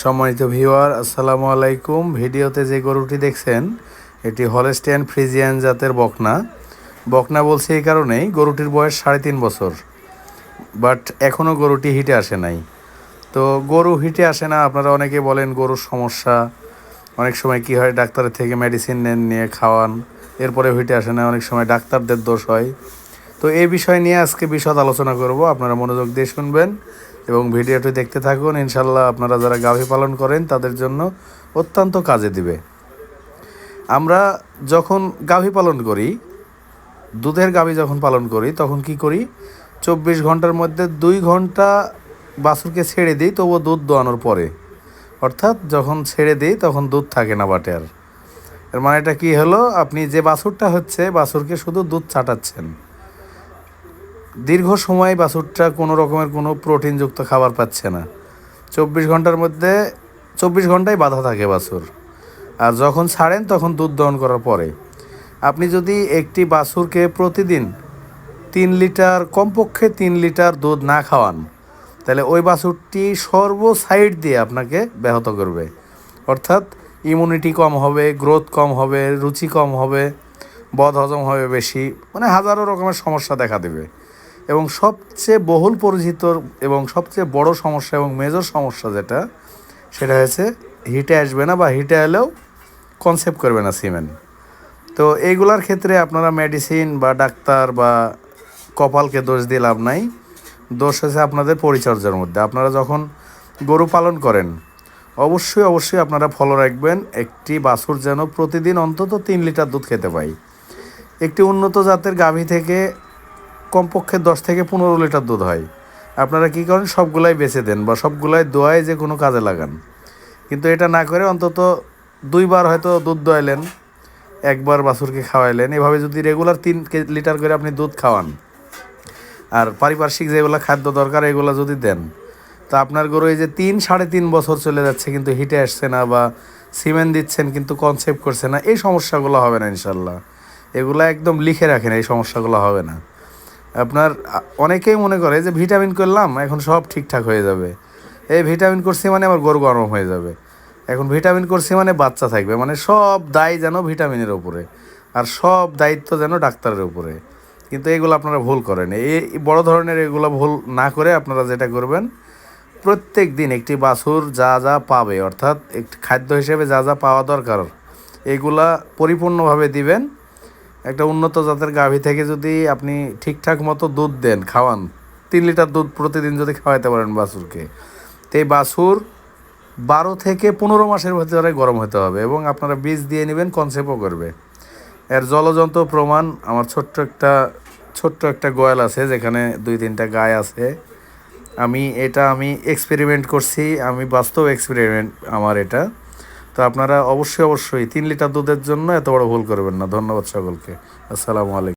সম্মানিত ভিউয়ার, আসসালামু আলাইকুম। ভিডিওতে যে গরুটি দেখছেন, এটি হলেস্টিয়ান ফ্রিজিয়ান জাতের বকনা। বকনা বলছে এই কারণেই গরুটির বয়স সাড়ে তিন বছর, বাট এখনও গরুটি হিটে আসে নাই। তো গরু হিটে আসে না, আপনারা অনেকে বলেন গরুর সমস্যা। অনেক সময় কি হয়, ডাক্তারের থেকে মেডিসিন নেন, নিয়ে খাওয়ান, এরপরে হিটে আসে না, অনেক সময় ডাক্তারদের দোষ হয়। তো এই বিষয় নিয়ে আজকে বিশদ আলোচনা করব, আপনারা মনোযোগ দিয়ে শুনবেন। এবং ভিডিওটি দেখতে থাকুন। ইনশাল্লাহ আপনারা যারা গাভী পালন করেন, তাদের জন্য অত্যন্ত কাজে দিবে। আমরা যখন গাভী পালন করি, দুধের গাভী যখন পালন করি, তখন কি করি? চব্বিশ ঘণ্টার মধ্যে দুই ঘণ্টা বাছুরকে ছেড়ে দিই, তবুও দুধ দোয়ানোর পরে। অর্থাৎ যখন ছেড়ে দিই, তখন দুধ থাকে না বাটে আর। এর মানে এটা কী হলো? আপনি যে বাছুরটা হচ্ছে, বাছুরকে শুধু দুধ চাটাচ্ছেন দীর্ঘ সময় বাছুরটা কোনো রকমের কোনো প্রোটিনযুক্ত খাবার পাচ্ছে না। চব্বিশ ঘণ্টার মধ্যে চব্বিশ ঘন্টায় বাধা থাকে বাছুর। আর যখন ছাড়েন তখন দুধ দহন করার পরে। আপনি যদি একটি বাছুরকে প্রতিদিন তিন লিটার, কমপক্ষে তিন লিটার দুধ না খাওয়ান, তাহলে ওই বাছুরটি সর্ব সাইড দিয়ে আপনাকে ব্যাহত করবে। অর্থাৎ ইমিউনিটি কম হবে গ্রোথ কম হবে, রুচি কম হবে বদ হজম হবে বেশি মানে হাজারো রকমের সমস্যা দেখা দেবে। এবং সবচেয়ে বহুল পরিচিত এবং সবচেয়ে বড় সমস্যা এবং মেজর সমস্যা যেটা, সেটা হয়েছে হিটে আসবে না বা হিটে এলেও কনসেপ্ট করবে না সিমেন্ট তো এইগুলার ক্ষেত্রে আপনারা মেডিসিন বা ডাক্তার বা কপালকে দোষ দিয়ে লাভ নাই। দোষ হয়েছে আপনাদের পরিচর্যার মধ্যে। আপনারা যখন গরু পালন করেন, অবশ্যই অবশ্যই আপনারা ফলো রাখবেন, একটি বাছুর যেন প্রতিদিন অন্তত তিন লিটার দুধ খেতে পাই একটি উন্নত জাতের গাভী থেকে কমপক্ষে দশ থেকে পনেরো লিটার দুধ হয়। আপনারা কী করেন? সবগুলাই বেছে দেন বা সবগুলাই দোয়ায় যে কোনো কাজে লাগান। কিন্তু এটা না করে অন্তত দুইবার হয়তো দুধ দোয়াইলেন, একবার বাছুরকে খাওয়াইলেন। এভাবে যদি রেগুলার তিন লিটার করে আপনি দুধ খাওয়ান, আর পারিপার্শ্বিক যেগুলো খাদ্য দরকার এগুলো যদি দেন, তো আপনার গরু এই যে তিন, সাড়ে তিন বছর চলে যাচ্ছে কিন্তু হিটে আসছে না বা সিমেন্ট দিচ্ছেন কিন্তু কনসেপ্ট করছে না, এই সমস্যাগুলো হবে না ইনশাল্লাহ। এগুলো একদম লিখে রাখেন, এই সমস্যাগুলো হবে না। আপনার অনেকেই মনে করে যে ভিটামিন করলাম, এখন সব ঠিকঠাক হয়ে যাবে। এই ভিটামিন করছি মানে আমার গরু গরম হয়ে যাবে। এখন ভিটামিন করছি মানে বাচ্চা থাকবে মানে সব দায় যেন ভিটামিনের উপরে, আর সব দায়িত্ব যেন ডাক্তারের উপরে। কিন্তু এগুলো আপনারা ভুল করেন। এই বড় ধরনের এগুলো ভুল না করে আপনারা যেটা করবেন, প্রত্যেক দিন একটি বাছুর যা যা পাবে, অর্থাৎ একটি খাদ্য হিসেবে যা যা পাওয়া দরকার, এগুলা পরিপূর্ণভাবে দিবেন। একটা উন্নত জাতের গাভী থেকে যদি আপনি ঠিকঠাক মতো দুধ দেন, খাওয়ান, তিন লিটার দুধ প্রতিদিন যদি খাওয়াইতে পারেন বাছুরকে, তো এই বাছুর বারো থেকে পনেরো মাসের ভেতরে গরম হতে হবে এবং আপনারা বীজ দিয়ে নেবেন, কনসেপ্টও করবে। এর জলযন্ত্র প্রমাণ, আমার ছোট্ট একটা ছোট্ট একটা গোয়াল আছে যেখানে দুই তিনটা গায়ে আছে। আমি, এটা আমি এক্সপেরিমেন্ট করছি, আমি বাস্তব এক্সপেরিমেন্ট আমার এটা। তো আপনারা অবশ্যই অবশ্যই তিন লিটার দুধের জন্য এত বড় ভুল করবেন না। ধন্যবাদ সকলকে। আসসালামু আলাইকুম।